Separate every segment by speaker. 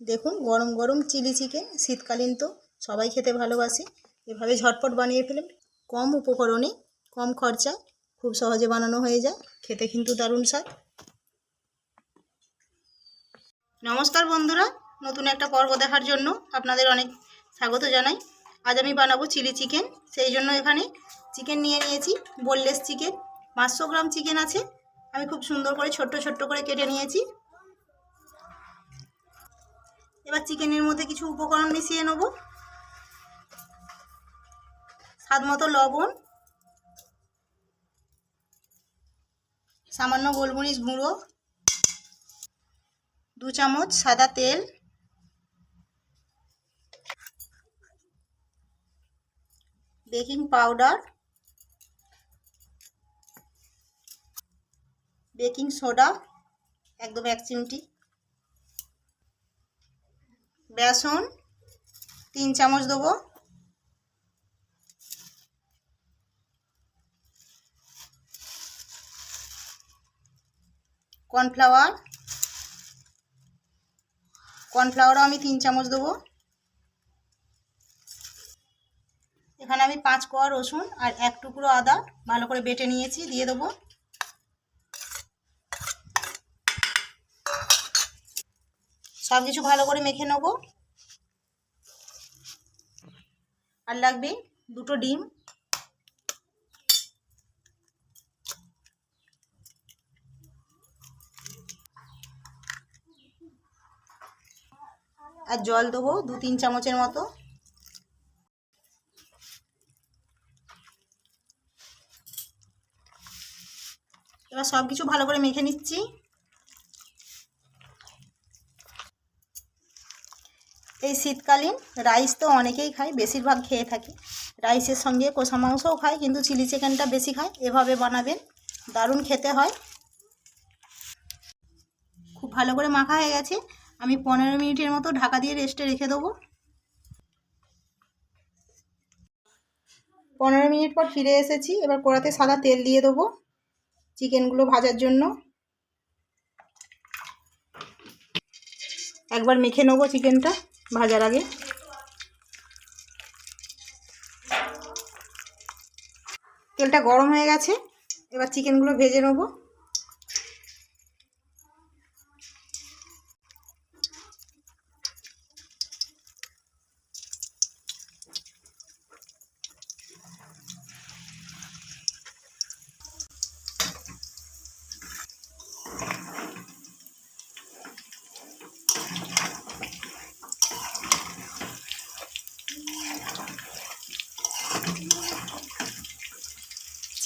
Speaker 1: দেখুন, গরম গরম চিলি চিকেন শীতকালীন তো, সবাই খেতে ভালোবাসে। এভাবে ঝটপট বানিয়ে ফেলেন। কম উপকরণে, কম খরচায়, খুব সহজে বানানো হয়ে যায়। খেতে কিন্তু দারুণ স্বাদ। নমস্কার বন্ধুরা, নতুন একটা পর্ব দেখার জন্য আপনাদের অনেক স্বাগত জানাই। আজ আমি বানাবো চিলি চিকেন সেই জন্য এখানে চিকেন নিয়ে নিয়েছি বোনলেস চিকেন পাঁচশো গ্রাম চিকেন আছে। আমি খুব সুন্দর করে, ছোট্ট ছোট্ট করে কেটে নিয়েছি। এবার চিকেনের মধ্যে কিছু উপকরণ মিশিয়ে নেব। স্বাদ মতো লবণ, সামান্য গোলমরিচ গুঁড়ো, দু চামচ সাদা তেল, বেকিং পাউডার, বেকিং সোডা, একদম এক চিমটি। বেসন তিন চামচ দেবো। কর্নফ্লাওয়ার। কর্নফ্লাওয়ারও আমি তিন চামচ দেবো। এখানে আমি পাঁচ কোয়া রসুন আর এক টুকরো আদা ভালো করে বেটে নিয়েছি, দিয়ে দেবো। সব কিছু ভালো করে মেখে নেব। আর লাগবে দুটো ডিম। আর জল দেবো দু তিন চামচের মতো। এবার সব কিছু ভালো করে মেখে নিচ্ছি। এই শীতকালীন রাইস তো অনেকেই খায়, বেশিরভাগ খেয়ে থাকে। রাইসের সঙ্গে কষা মাংসও খায়, কিন্তু চিলি চিকেনটা বেশি খায়। এভাবে বানাবেন, দারুণ খেতে হয়। খুব ভালো করে মাখা হয়ে গেছে। আমি পনেরো মিনিটের মতো ঢাকা দিয়ে রেস্টে রেখে দেবো। পনেরো মিনিট পর ফিরে এসেছি। এবার কড়াতে সাদা তেল দিয়ে দেবো চিকেনগুলো ভাজার জন্য। একবার মেখে নেব চিকেনটা ভাজার আগে। তেলটা গরম হয়ে গেছে এবার চিকেনগুলো ভেজে নেব।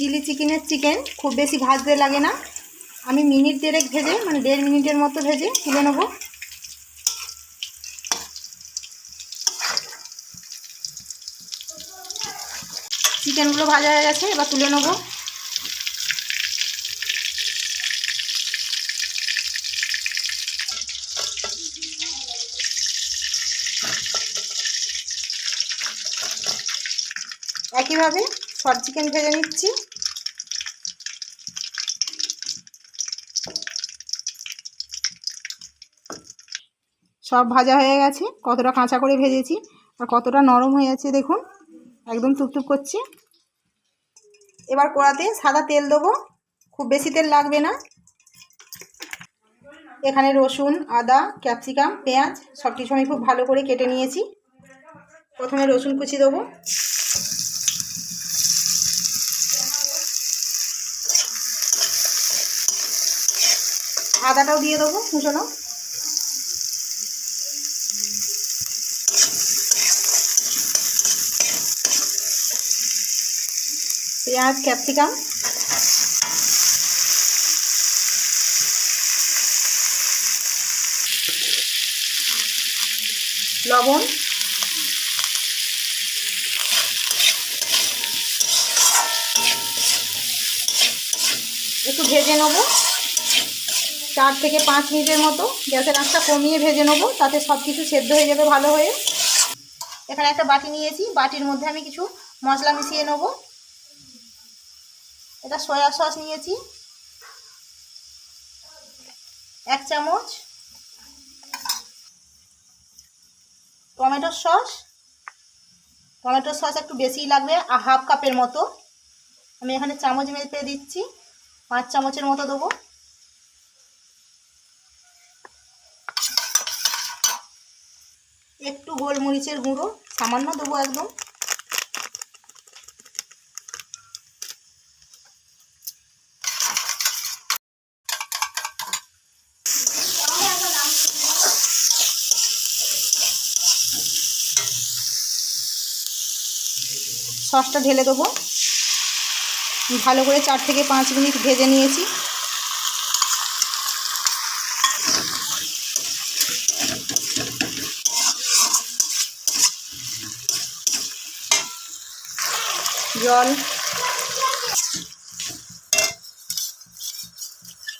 Speaker 1: চিলি চিকেনের চিকেন খুব বেশি ভাজতে লাগে না। আমি মিনিট দেড়েক ভেজে মানে দেড় মিনিটের মতো ভেজে তুলে নেব। চিকেনগুলো ভাজা হয়ে গেছে, এবার তুলে নেব। একইভাবে সব চিকেন ভেজে নিচ্ছি। সব ভাজা হয়ে গেছে, কতটা কাঁচা করে ভেজেছি আর কতটা নরম হয়ে আছে দেখুন, একদম টুকটুক করছে। এবার কড়াতে সাদা তেল দেবো, খুব বেশি তেল লাগবে না। এখানে রসুন, আদা, ক্যাপসিকাম, পেঁয়াজ, সব কিছু আমি খুব ভালো করে কেটে নিয়েছি। প্রথমে রসুন কুচি দেবো। আদাটাও দিয়ে দেবো কুচনো পেঁয়াজ, ক্যাপসিকাম। লবণ। একটু ভেজে নেব। চার থেকে পাঁচ মিনিটের মতো গ্যাসের আঁচটা কমিয়ে ভেজে নেব, তাতে সব কিছু সেদ্ধ হয়ে যাবে ভালো হয়ে। এখানে একটা বাটি নিয়েছি, বাটির মধ্যে আমি কিছু মশলা মিশিয়ে নেব। এটা সয়া সস নিয়েছি। এক চামচ টমেটো সস। টমেটো সস একটু বেশিই লাগবে হাফ কাপের মতো। আমি এখানে চামচ মেপে দিচ্ছি, পাঁচ চামচের মতো দেবো। একটু গোলমরিচের গুঁড়ো, সামান্য দেবো একদম। সসটা ঢেলে দেবো। ভালো করে চার থেকে পাঁচ মিনিট ভেজে নিয়েছি। জল।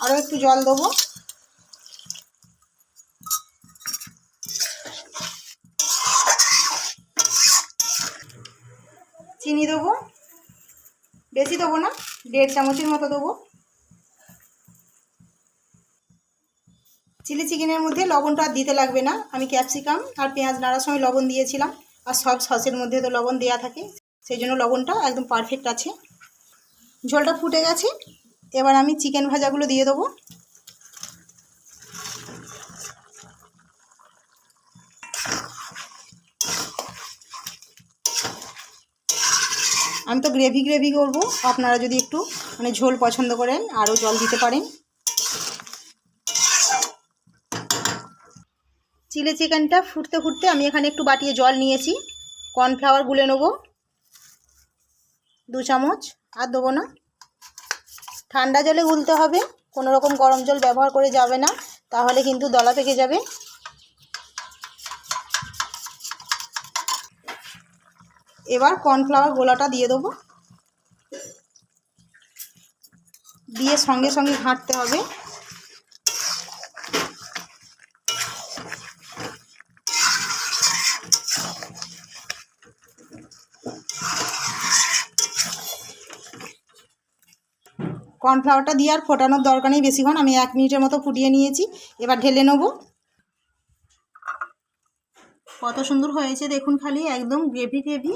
Speaker 1: আরও একটু জল দেবো। চিনি দেবো। বেশি দেবো না, দেড় চামচের মতো দেবো। চিলি চিকেনের মধ্যে লবণটা আর দিতে লাগবে না, আমি ক্যাপসিকাম আর পেঁয়াজ নাড়ার সময় লবণ দিয়েছিলাম, আর সব সসের মধ্যে তো লবণ দেওয়া থাকে, সেই জন্য লবণটা একদম পারফেক্ট আছে। ঝোলটা ফুটে গেছে, এবার আমি চিকেন ভাজাগুলো দিয়ে দেবো। আমি তো গ্রেভি গ্রেভি করব। আপনারা যদি একটু মানে ঝোল পছন্দ করেন, আরও জল দিতে পারেন। চিলি চিকেনটা ফুটতে ফুটতে আমি এখানে একটু বাটিয়ে জল নিয়েছি। কর্নফ্লাওয়ার গুলে নেব। দু চামচ, আর দেবো না। ঠান্ডা জলে গুলতে হবে। কোনো রকম গরম জল ব্যবহার করে যাবে না। তাহলে কিন্তু দলা পেকে যাবে। এবার কর্নফ্লাওয়ার গোলাটা দিয়ে দেবো। দিয়ে সঙ্গে সঙ্গে ঘাঁটতে হবে। কর্নফ্লাওয়ারটা দিয়ে আর ফোটানোর দরকার নেই বেশিক্ষণ, আমি এক মিনিটের মতো ফুটিয়ে নিয়েছি। এবার ঢেলে নেব। কত সুন্দর হয়েছে দেখুন খালি, একদম গ্রেভি গ্রেভি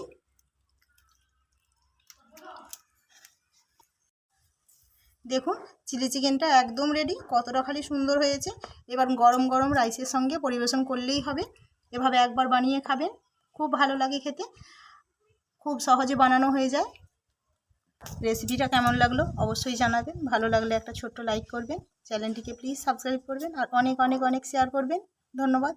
Speaker 1: দেখুন চিলি চিকেনটা একদম রেডি কতটা খালি সুন্দর হয়েছে। এবার গরম গরম রাইসের সঙ্গে পরিবেশন করলেই হবে। এভাবে একবার বানিয়ে খাবেন, খুব ভালো লাগে খেতে। খুব সহজে বানানো হয়ে যায়। রেসিপিটা কেমন লাগল অবশ্যই জানাবেন। ভালো লাগলে একটা ছোট্ট লাইক করবেন। চ্যানেলটিকে প্লিজ সাবস্ক্রাইব করবেন আর অনেক অনেক অনেক শেয়ার করবেন। ধন্যবাদ।